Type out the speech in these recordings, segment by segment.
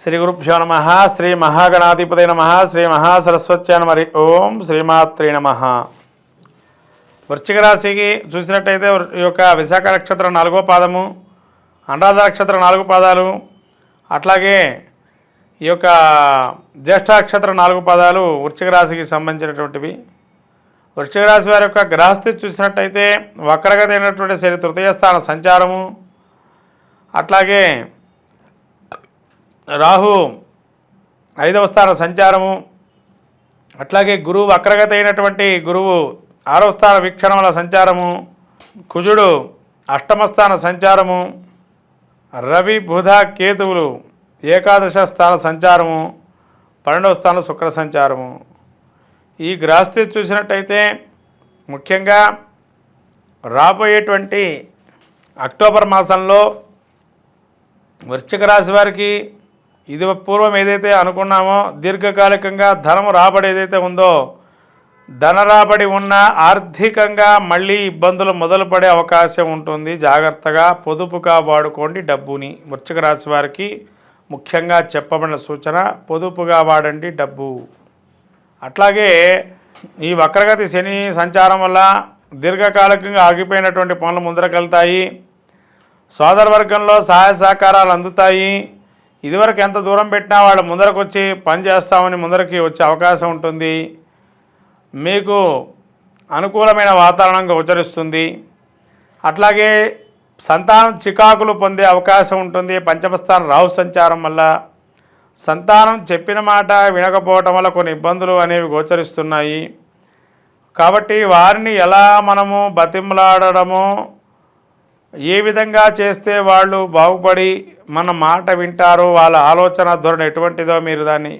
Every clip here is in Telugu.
శ్రీ గురుభ్యో నమ శ్రీ మహాగణాధిపతి నమ శ్రీ మహాసరస్వత్య మరి ఓం శ్రీమాత్రి నమ. వృశ్చిక రాశికి చూసినట్టయితే ఈ యొక్క విశాఖ నక్షత్రం నాలుగో పాదము అనురాధ నక్షత్రం నాలుగు పాదాలు అట్లాగే ఈ యొక్క జ్యేష్ఠ నక్షత్రం నాలుగు పాదాలు వృశ్చిక రాశికి సంబంధించినటువంటివి. వృశ్చిక రాశి వారి యొక్క గ్రహస్థితి చూసినట్టయితే వక్రగతి అయినటువంటి శని తృతీయ స్థాన సంచారము అట్లాగే రాహు ఐదవ స్థాన సంచారము. అట్లాగే గురువు అక్రగత అయినటువంటి గురువు ఆరవ స్థాన వీక్షణముల సంచారము. కుజుడు అష్టమ స్థాన సంచారము. రవి బుధ కేతువులు ఏకాదశ స్థాన సంచారము. పన్నెండవ స్థానం శుక్ర సంచారము. ఈ గ్రహస్థితి చూసినట్టయితే ముఖ్యంగా రాబోయేటువంటి అక్టోబర్ మాసంలో వృశ్చిక రాశి వారికి ఇది పూర్వం ఏదైతే అనుకున్నామో దీర్ఘకాలికంగా ధనం రాబడి ఏదైతే ఉందో ధన రాబడి ఉన్న ఆర్థికంగా మళ్ళీ ఇబ్బందులు మొదలుపడే అవకాశం ఉంటుంది. జాగ్రత్తగా పొదుపుగా వాడుకోండి డబ్బుని. వృశ్చిక రాశి వారికి ముఖ్యంగా చెప్పబడిన సూచన పొదుపుగా వాడండి డబ్బు. అట్లాగే ఈ వక్రగతి శని సంచారం వల్ల దీర్ఘకాలికంగా ఆగిపోయినటువంటి పనులు ముందరకెళ్తాయి. సోదర వర్గంలో సహాయ సహకారాలు అందుతాయి. ఇదివరకు ఎంత దూరం పెట్టినా వాళ్ళు ముందరకు వచ్చి పని చేస్తామని ముందరికి వచ్చే అవకాశం ఉంటుంది. మీకు అనుకూలమైన వాతావరణం గోచరిస్తుంది అట్లాగే సంతానం చికాకులు పొందే అవకాశం ఉంటుంది. పంచమస్థానం రాహు సంచారం వల్ల సంతానం చెప్పిన మాట వినకపోవటం వల్ల కొన్ని ఇబ్బందులు అనేవి గోచరిస్తున్నాయి. కాబట్టి వారిని ఎలా మనము బతిమలాడడము ఏ విధంగా చేస్తే వాళ్ళు బాగుపడి మన మాట వింటారో వాళ్ళ ఆలోచన ధోరణి ఎటువంటిదో మీరు దాన్ని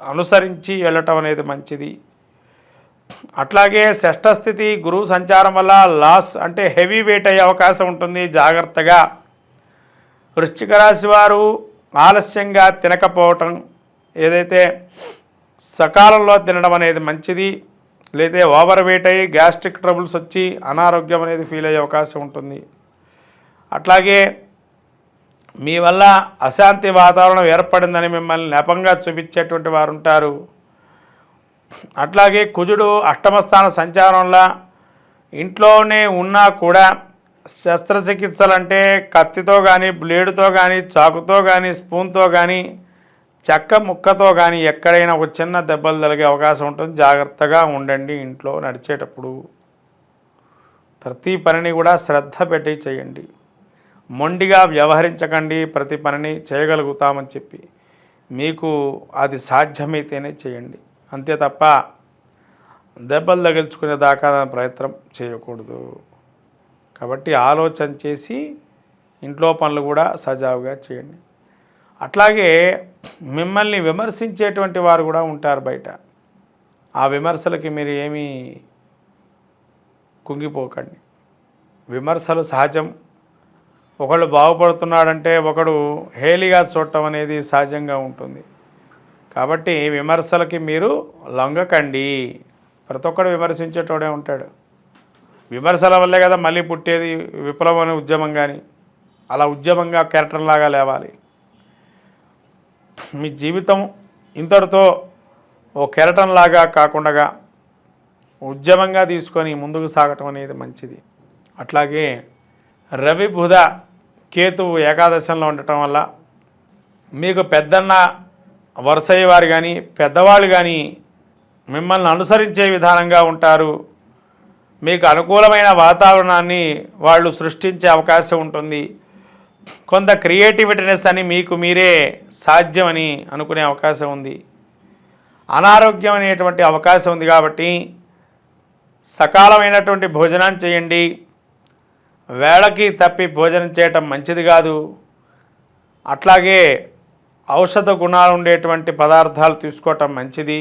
అనుసరించి వెళ్ళటం అనేది మంచిది. అట్లాగే షష్ఠస్థితి గురువు సంచారం వల్ల లాస్ అంటే హెవీ వెయిట్ అయ్యే అవకాశం ఉంటుంది. జాగ్రత్తగా వృశ్చిక రాశి వారు ఆలస్యంగా తినకపోవటం ఏదైతే సకాలంలో తినడం అనేది మంచిది లేదా ఓవర్ వెయిట్ అయ్యి గ్యాస్ట్రిక్ ట్రబుల్స్ వచ్చి అనారోగ్యం అనేది ఫీల్ అయ్యే అవకాశం ఉంటుంది. అట్లాగే మీ వల్ల అశాంతి వాతావరణం ఏర్పడిందని మిమ్మల్ని నెపంగా చూపించేటువంటి వారు ఉంటారు అట్లాగే కుజుడు అష్టమస్థాన సంచారంలో ఇంట్లోనే ఉన్నా కూడా శస్త్రచికిత్సలు అంటే కత్తితో కానీ బ్లేడుతో కానీ చాకుతో కానీ స్పూన్తో కానీ చెక్క ముక్కతో కానీ ఎక్కడైనా ఒక చిన్న దెబ్బలు తలిగే అవకాశం ఉంటుంది. జాగ్రత్తగా ఉండండి ఇంట్లో నడిచేటప్పుడు. ప్రతి పనిని కూడా శ్రద్ధ పెట్టి చేయండి. మొండిగా వ్యవహరించకండి ప్రతి పనిని చేయగలుగుతామని చెప్పి. మీకు అది సాధ్యమైతేనే చేయండి. అంతే తప్ప దెబ్బలు తగిల్చుకునే దాకా ప్రయత్నం చేయకూడదు. కాబట్టి ఆలోచన చేసి ఇంట్లో పనులు కూడా సజావుగా చేయండి. అట్లాగే మిమ్మల్ని విమర్శించేటువంటి వారు కూడా ఉంటారు బయట. ఆ విమర్శలకి మీరు ఏమీ కుంగిపోకండి. విమర్శలు సహజం. ఒకళ్ళు బాగుపడుతున్నాడంటే ఒకడు హేలిగా చూడటం అనేది సహజంగా ఉంటుంది. కాబట్టి విమర్శలకి మీరు లొంగకండి. ప్రతి ఒక్కడు విమర్శించేటోడే ఉంటాడు. విమర్శల వల్లే కదా మళ్ళీ పుట్టేది విప్లవం అనే ఉద్యమం కానీ అలా ఉద్యమంగా క్యారెక్టర్లాగా లేవాలి. మీ జీవితం ఇంతటితో ఓ కెరటంలాగా కాకుండా ఉద్యమంగా తీసుకొని ముందుకు సాగటం అనేది మంచిది. అట్లాగే రవి బుధ కేతువు ఏకాదశంలో ఉండటం వల్ల మీకు పెద్దన్న వరుసయ్య వారు కానీ పెద్దవాళ్ళు కానీ మిమ్మల్ని అనుసరించే విధానంగా ఉంటారు. మీకు అనుకూలమైన వాతావరణాన్ని వాళ్ళు సృష్టించే అవకాశం ఉంటుంది. కొంత క్రియేటివిటీనెస్ అని మీకు మీరే సాధ్యమని అనుకునే అవకాశం ఉంది. అనారోగ్యం అనేటువంటి అవకాశం ఉంది కాబట్టి సకాలమైనటువంటి భోజనాన్ని చేయండి. వేళకి తప్పి భోజనం చేయటం మంచిది కాదు. అట్లాగే ఔషధ గుణాలు ఉండేటువంటి పదార్థాలు తీసుకోవటం మంచిది.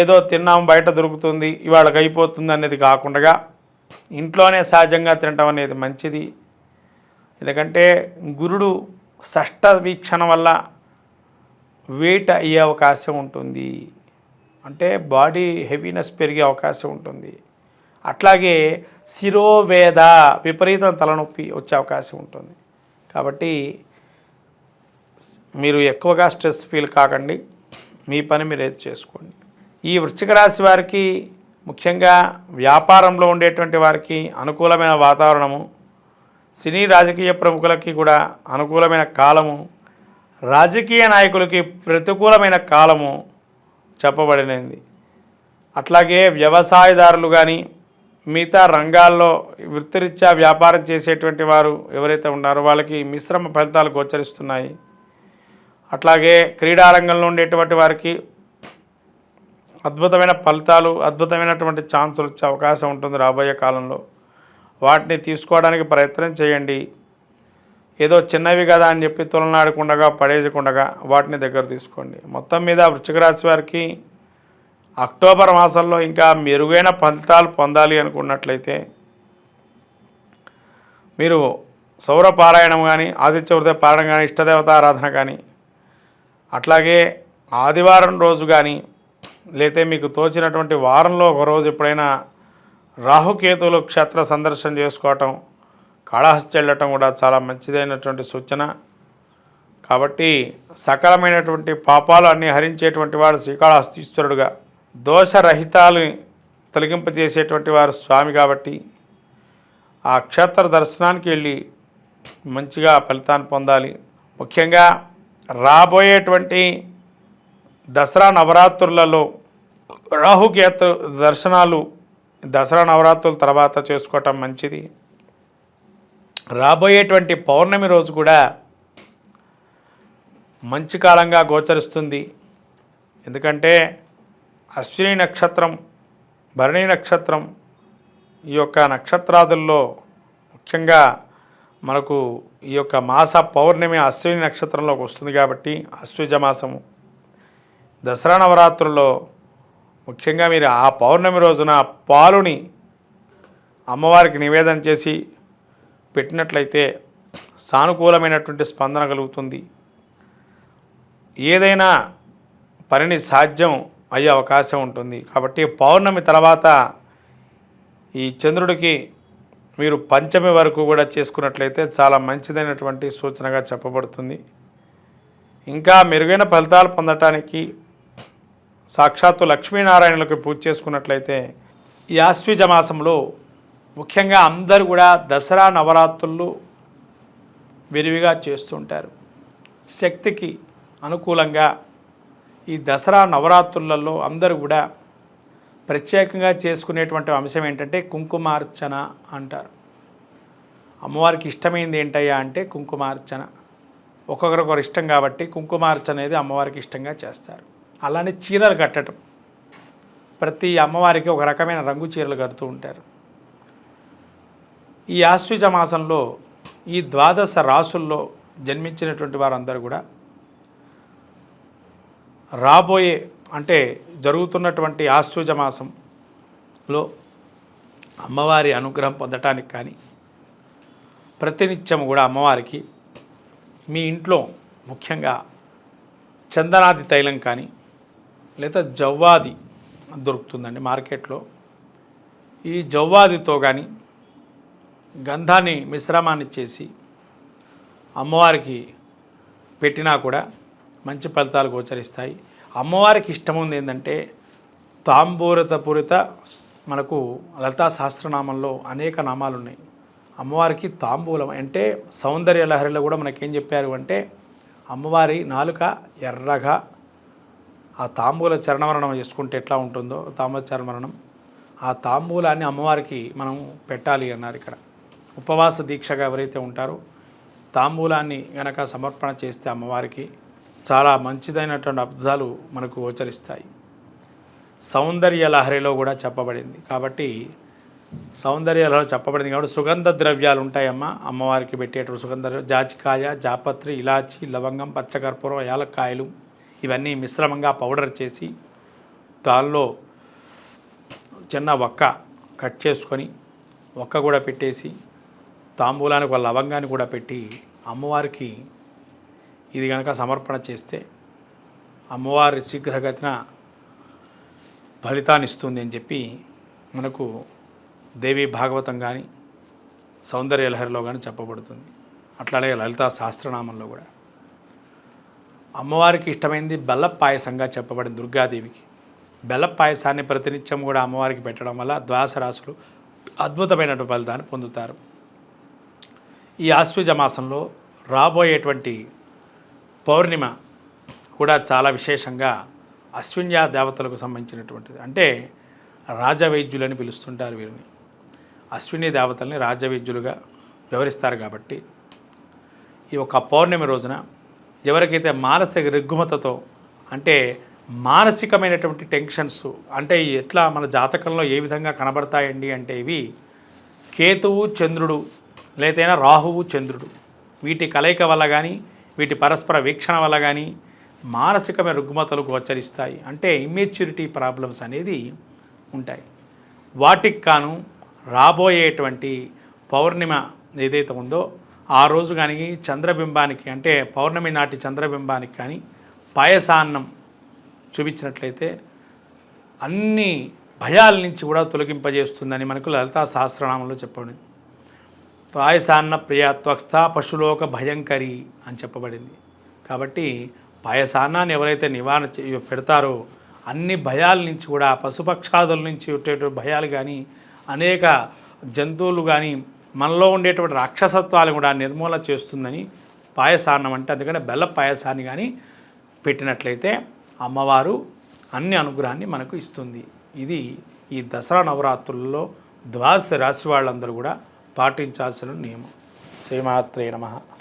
ఏదో తిన్నాం బయట దొరుకుతుంది ఇవాళకి అయిపోతుంది అనేది కాకుండా ఇంట్లోనే సహజంగా తినటం అనేది మంచిది. ఎందుకంటే గురుడు షష్ట వీక్షణ వల్ల వెయిట్ అయ్యే అవకాశం ఉంటుంది. అంటే బాడీ హెవీనెస్ పెరిగే అవకాశం ఉంటుంది. అట్లాగే శిరోవేద విపరీతం తలనొప్పి వచ్చే అవకాశం ఉంటుంది. కాబట్టి మీరు ఎక్కువగా స్ట్రెస్ ఫీల్ కాకండి. మీ పని మీరు ఏది చేసుకోండి. ఈ వృశ్చిక రాశి వారికి ముఖ్యంగా వ్యాపారంలో ఉండేటువంటి వారికి అనుకూలమైన వాతావరణము సినీ రాజకీయ ప్రముఖులకి కూడా అనుకూలమైన కాలము రాజకీయ నాయకులకి ప్రతికూలమైన కాలము చెప్పబడినది. అట్లాగే వ్యవసాయదారులు కానీ మిగతా రంగాల్లో వృత్తిరీత్యా వ్యాపారం చేసేటువంటి వారు ఎవరైతే ఉన్నారో వాళ్ళకి మిశ్రమ ఫలితాలు గోచరిస్తున్నాయి. అట్లాగే క్రీడారంగంలో ఉండేటువంటి వారికి అద్భుతమైన ఫలితాలు అద్భుతమైనటువంటి ఛాన్సులు వచ్చే అవకాశం ఉంటుంది రాబోయే కాలంలో. వాటిని తీసుకోవడానికి ప్రయత్నం చేయండి. ఏదో చిన్నవి కదా అని చెప్పి తులనాడకుండగా పడేయకుండగా వాటిని దగ్గర తీసుకోండి. మొత్తం మీద వృశ్చిక రాశి వారికి అక్టోబర్ మాసంలో ఇంకా మెరుగైన ఫలితాలు పొందాలి అనుకున్నట్లయితే మీరు సౌర పారాయణం కానీ ఆదిత్య పారాయణం కానీ ఇష్టదేవత ఆరాధన కానీ అట్లాగే ఆదివారం రోజు కానీ లేతే మీకు తోచినటువంటి వారంలో ఒక రోజు ఎప్పుడైనా రాహుకేతువులు క్షేత్ర సందర్శన చేసుకోవటం కాళహస్తి వెళ్ళటం కూడా చాలా మంచిదైనటువంటి సూచన. కాబట్టి సకలమైనటువంటి పాపాలు అన్నీ హరించేటువంటి వాడు శ్రీకాళహస్తీశ్వరుడుగా దోషరహితాలు తొలగింపజేసేటువంటి వారు స్వామి కాబట్టి ఆ క్షేత్ర దర్శనానికి వెళ్ళి మంచిగా ఫలితాన్ని పొందాలి. ముఖ్యంగా రాబోయేటువంటి దసరా నవరాత్రులలో రాహుకేతు దర్శనాలు దసరా నవరాత్రుల తర్వాత చేసుకోవటం మంచిది. రాబోయేటువంటి పౌర్ణమి రోజు కూడా మంచి కాలంగా గోచరిస్తుంది. ఎందుకంటే అశ్విని నక్షత్రం భరణి నక్షత్రం ఈ యొక్క నక్షత్రాదుల్లో ముఖ్యంగా మనకు ఈ యొక్క మాస పౌర్ణమి అశ్విని నక్షత్రంలోకి వస్తుంది కాబట్టి అశ్వజ మాసము. దసరా నవరాత్రుల్లో ముఖ్యంగా మీరు ఆ పౌర్ణమి రోజున పాలుని అమ్మవారికి నివేదన చేసి పెట్టినట్లయితే సానుకూలమైనటువంటి స్పందన కలుగుతుంది. ఏదైనా పనిని సాధ్యం అయ్యే అవకాశం ఉంటుంది. కాబట్టి పౌర్ణమి తర్వాత ఈ చంద్రుడికి మీరు పంచమి వరకు కూడా చేసుకున్నట్లయితే చాలా మంచిదైనటువంటి సూచనగా చెప్పబడుతుంది. ఇంకా మెరుగైన ఫలితాలు పొందటానికి సాక్షాత్తు లక్ష్మీనారాయణులకు పూజ చేసుకున్నట్లయితే ఈ ఆశ్వీజ మాసంలో ముఖ్యంగా అందరూ కూడా దసరా నవరాత్రులు విరివిగా చేస్తుంటారు. శక్తికి అనుకూలంగా ఈ దసరా నవరాత్రులలో అందరూ కూడా ప్రత్యేకంగా చేసుకునేటువంటి అంశం ఏంటంటే కుంకుమార్చన అంటారు. అమ్మవారికి ఇష్టమైంది ఏంటయ్యా అంటే కుంకుమార్చన. ఒక్కొక్కరొకరు ఇష్టం కాబట్టి కుంకుమార్చన అనేది అమ్మవారికి ఇష్టంగా చేస్తారు. అలానే చీరలు కట్టడం. ప్రతి అమ్మవారికి ఒక రకమైన రంగు చీరలు కడుతూ ఉంటారు. ఈ ఆశ్విజ మాసంలో ఈ ద్వాదశ రాసుల్లో జన్మించినటువంటి వారందరూ కూడా రాబోయే అంటే జరుగుతున్నటువంటి ఆశ్వజ మాసంలో అమ్మవారి అనుగ్రహం పొందటానికి కానీ ప్రతినిత్యం కూడా అమ్మవారికి మీ ఇంట్లో ముఖ్యంగా చందనాది తైలం కానీ లేదా జవ్వాది దొరుకుతుందండి మార్కెట్లో. ఈ జవ్వాదితో కానీ గంధాన్ని మిశ్రమాన్ని చేసి అమ్మవారికి పెట్టినా కూడా మంచి ఫలితాలు గోచరిస్తాయి. అమ్మవారికి ఇష్టం ఉంది ఏంటంటే తాంబూరత పూరిత మనకు లలితా సహస్రనామంలో అనేక నామాలు ఉన్నాయి అమ్మవారికి తాంబూలం అంటే సౌందర్య లహరిలో కూడా మనకేం చెప్పారు అంటే అమ్మవారి నాలుక ఎర్రగా ఆ తాంబూల చరణమరణం చేసుకుంటే ఎట్లా ఉంటుందో తాంబూల చరణమరణం ఆ తాంబూలాన్ని అమ్మవారికి మనం పెట్టాలి అన్నారు ఇక్కడ. ఉపవాస దీక్షగా ఎవరైతే ఉంటారో తాంబూలాన్ని గనక సమర్పణ చేస్తే అమ్మవారికి చాలా మంచిదైనటువంటి అబ్దాలు మనకు గోచరిస్తాయి. సౌందర్య లహరిలో కూడా చెప్పబడింది. కాబట్టి సౌందర్య లహరి చెప్పబడింది కాబట్టి సుగంధ ద్రవ్యాలు ఉంటాయమ్మా. అమ్మవారికి పెట్టేటువంటి సుగంధ జాజికాయ జాపత్రి ఇలాచి లవంగం పచ్చకర్పూరం యాలక్కాయలు ఇవన్నీ మిశ్రమంగా పౌడర్ చేసి దానిలో చిన్న ఒక్క కట్ చేసుకొని ఒక్క కూడా పెట్టేసి తాంబూలానికి ఒక లవంగాన్ని కూడా పెట్టి అమ్మవారికి ఇది కనుక సమర్పణ చేస్తే అమ్మవారి శీఘ్రగతిన ఫలితాన్ని ఇస్తుంది అని చెప్పి మనకు దేవి భాగవతం కానీ సౌందర్య లహరిలో కానీ చెప్పబడుతుంది. అట్లాగే లలితా సహస్రనామంలో కూడా. అమ్మవారికి ఇష్టమైంది బెల్ల పాయసంగా చెప్పబడింది దుర్గాదేవికి. బెల్ల పాయసాన్ని ప్రతినిత్యం కూడా అమ్మవారికి పెట్టడం వల్ల ద్వాస రాశులు అద్భుతమైనటువంటి ఫలితాన్ని పొందుతారు. ఈ ఆశ్వజ మాసంలో రాబోయేటువంటి పౌర్ణిమ కూడా చాలా విశేషంగా అశ్విన్యా దేవతలకు సంబంధించినటువంటిది. అంటే రాజవైద్యులని పిలుస్తుంటారు వీరిని. అశ్విని దేవతల్ని రాజవైద్యులుగా వివరిస్తారు కాబట్టి ఈ ఒక పౌర్ణమి రోజున ఎవరికైతే మానసిక రుగ్మతతో అంటే మానసికమైనటువంటి టెన్షన్స్ అంటే ఎట్లా మన జాతకంలో ఏ విధంగా కనబడతాయండి అంటే ఇవి కేతువు చంద్రుడు లేదైనా రాహువు చంద్రుడు వీటి కలయిక వల్ల కానీ వీటి పరస్పర వీక్షణ వల్ల కానీ మానసికమైన రుగ్మతలు గోచరిస్తాయి. అంటే ఇమ్మెచ్యూరిటీ ప్రాబ్లమ్స్ అనేది ఉంటాయి. వాటికి కాను రాబోయేటువంటి పౌర్ణిమ ఏదైతే ఉందో ఆ రోజు కానీ చంద్రబింబానికి అంటే పౌర్ణమి నాటి చంద్రబింబానికి కానీ పాయసాన్నం చూపించినట్లయితే అన్ని భయాల నుంచి కూడా తొలగింపజేస్తుందని మనకు లలితా సహస్రనామంలో చెప్పండి పాయసాన్న ప్రియాత్వస్థ పశులోక భయంకరి అని చెప్పబడింది. కాబట్టి పాయసాన్నాన్ని ఎవరైతే నివారణ పెడతారో అన్ని భయాల నుంచి కూడా పశుపక్షాదుల నుంచి ఉండేటువంటి భయాలు కానీ అనేక జంతువులు కానీ మనలో ఉండేటువంటి రాక్షసత్వాలు కూడా నిర్మూలన చేస్తుందని పాయసాన్నం అంటే. అందుకని బెల్ల పాయసాన్ని కానీ పెట్టినట్లయితే అమ్మవారు అన్ని అనుగ్రహాన్ని మనకు ఇస్తుంది. ఇది ఈ దసరా నవరాత్రుల్లో ద్వాదశ రాశి వాళ్ళందరూ కూడా పాటించాల్సిన నియమం. శ్రీమాత్రే నమః.